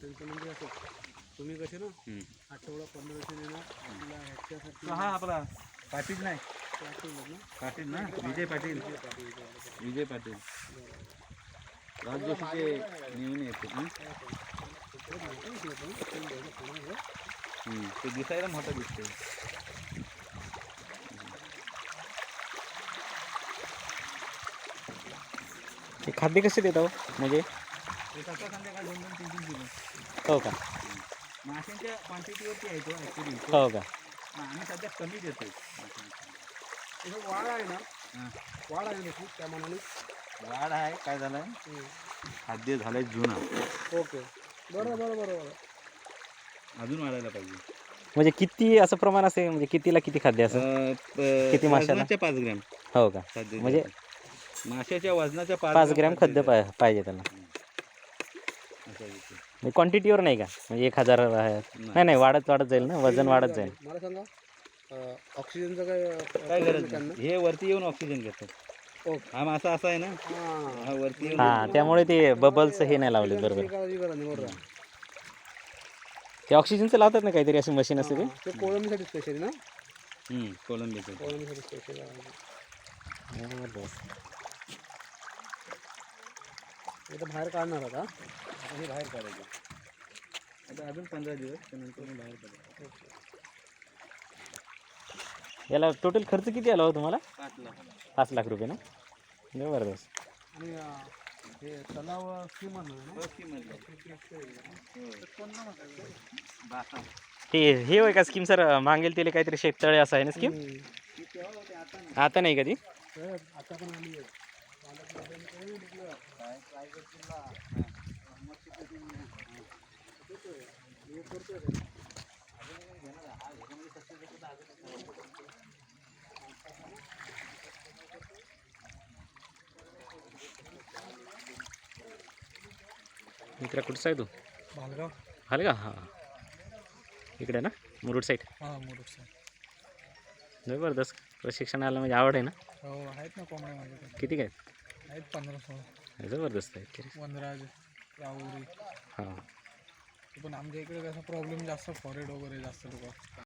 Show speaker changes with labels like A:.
A: त्यांचं म्हणजे असं तुम्ही कसे ना. आठवडा पंधरा दिवसांनी येणार आपल्या ह्याच्यासाठी
B: हा आपला पाटील नाही. पाटील ना? विजय पाटील. विजय पाटील राजगोषीचे नेऊन येते. ते दिसायला मोठं दिसते
C: हे खाद्य कसे देत म्हणजे?
B: ते सकाळ संध्याकाळ दोन दोन तीन तीन किलो
C: हो का?
B: माशांच्या क्वांटिटीवरती आहे तो ॲक्च्युली
C: हो का?
B: आम्ही सध्या कमी
A: इथं वाढ आहे ना
B: हां.
A: वाढ आहे ना खूप त्या मनाने.
B: वाढ आहे काय झालंय? खाद्य झालंय जुना.
A: ओके. बरं बरं बरं बरं.
B: अजून वाढायला पाहिजे.
C: म्हणजे किती असं प्रमाण असते म्हणजे कितीला किती खाद्य असं
B: अं, प-
C: किती माशाला?
B: वजनाच्या पाच ग्रॅम.
C: हो का?
B: खाद्य
C: म्हणजे.
B: माशाच्या वजनाच्या
C: पाच ग्रॅम खाद्य. पाय- पाहिजे त्याला.
B: असं आहे ते.
C: म्हणजे क्वांटिटीवर नाही का? म्हणजे एक हजार आहे. नाही नाही. वाढत वाढत जाईल ना वजन वाढत जाईल.
A: मला सांगा अं, ऑक्सिजनचं काय
B: गरज नाही. हे वरती येऊन ऑक्सिजन घेतात
A: ओके
B: हा मासा असा आहे ना?
A: हां.
B: वरती
C: हा त्यामुळे ते बबल्स हे नाही लावले बरोबर. ते ऑक्सिजनचं लावतात ना काहीतरी अशी मशीन असते ते?
A: ते कोळंबीसाठी स्पेशली ना? कोळंबीसाठी स्पेशल बाहेर काढणार आता
B: आता हे बाहेर काढायचं. आता अजून पंधरा दिवस त्यानंतर मी बाहेर काढायचं
C: याला टोटल खर्च किती आला हो तुम्हाला?
B: पाच लाख.
C: पाच लाख रुपये ना? जबरदस्त.
A: आणि हे तलाव स्कीमर ना?
B: बासा
C: ते हे होय का स्कीम सर मागेल त्याला काहीतरी शेततळे असं आहे ना स्कीम. आता नाही कधी
A: तर आता पण आली आहे.
C: मित्रा कुठचा आहे तू?
A: भालगाव
C: का हां इकडे ना? मुरुड साईड
A: हां मुरुड
C: जबरदस्त. प्रशिक्षणाला म्हणजे आवड आहे ना?
A: हो आहेत ना कोंबड्या
C: किती काय
A: आहेत? पंधरा सोळा.
C: जबरदस्त आहे
A: वनराज. राहुरी
C: हां.
A: पण आमच्या इकडे कसा प्रॉब्लेम जास्त फॉरेड वगैरे जास्त लोक